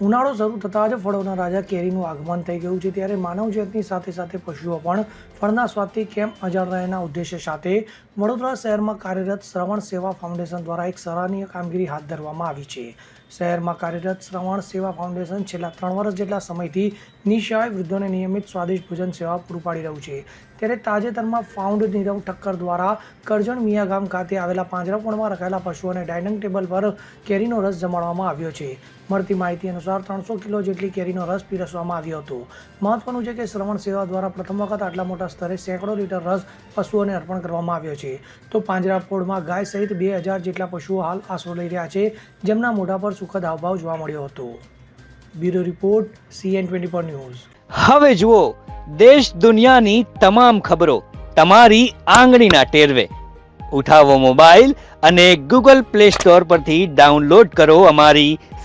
ઉનાળો શરૂ થતાં જ ફળોના રાજા કેરીનું આગમન થઈ ગયું છે. ત્યારે માનવજાતની સાથે સાથે પશુઓ પણ ફળના સ્વાદથી કેમ અજાણ રહેના ઉદ્દેશ્ય સાથે વડોદરા શહેરમાં કાર્યરત શ્રવણ સેવા ફાઉન્ડેશન દ્વારા એક સરાહનીય કામગીરી હાથ ધરવામાં આવી છે. શહેરમાં કાર્યરત શ્રવણ સેવા ફાઉન્ડેશન છેલ્લા ત્રણ વર્ષ જેટલા સમયથી નિઃસહાય વૃદ્ધોને નિયમિત સ્વાદિષ્ટ ભોજન સેવા પૂરું પાડી રહ્યું છે. ત્યારે તાજેતરમાં ફાઉન્ડ નીરવ ઠક્કર દ્વારા કરજણ મિયા ગામ ખાતે આવેલા પાંજરાપોળમાં રખાયેલા પશુઓને ડાઇનિંગ ટેબલ પર કેરીનો રસ જમાડવામાં આવ્યો છે. મળતી માહિતી અનુસાર ત્રણસો કિલો જેટલી કેરીનો રસ પીરસવામાં આવ્યો હતો. મહત્વનું છે કે શ્રવણ સેવા દ્વારા પ્રથમ વખત આટલા મોટા સ્તરે સેંકડો લીટર રસ પશુઓને અર્પણ કરવામાં આવ્યો છે. તો પાંજરાપોળમાં ગાય સહિત બે હજાર જેટલા પશુઓ હાલ આશરો લઈ રહ્યા છે, જેમના મોઢા પર સુખદ હાવભાવ જોવા મળ્યો હતો. Bureau report, CN twenty four news. હવે જુઓ, દેશ દુનિયાની તમામ ખબરો તમારી આંગળીના ટેરવે. ઉઠાવો મોબાઈલ અને ગૂગલ પ્લે સ્ટોર પરથી ડાઉનલોડ કરો અમારી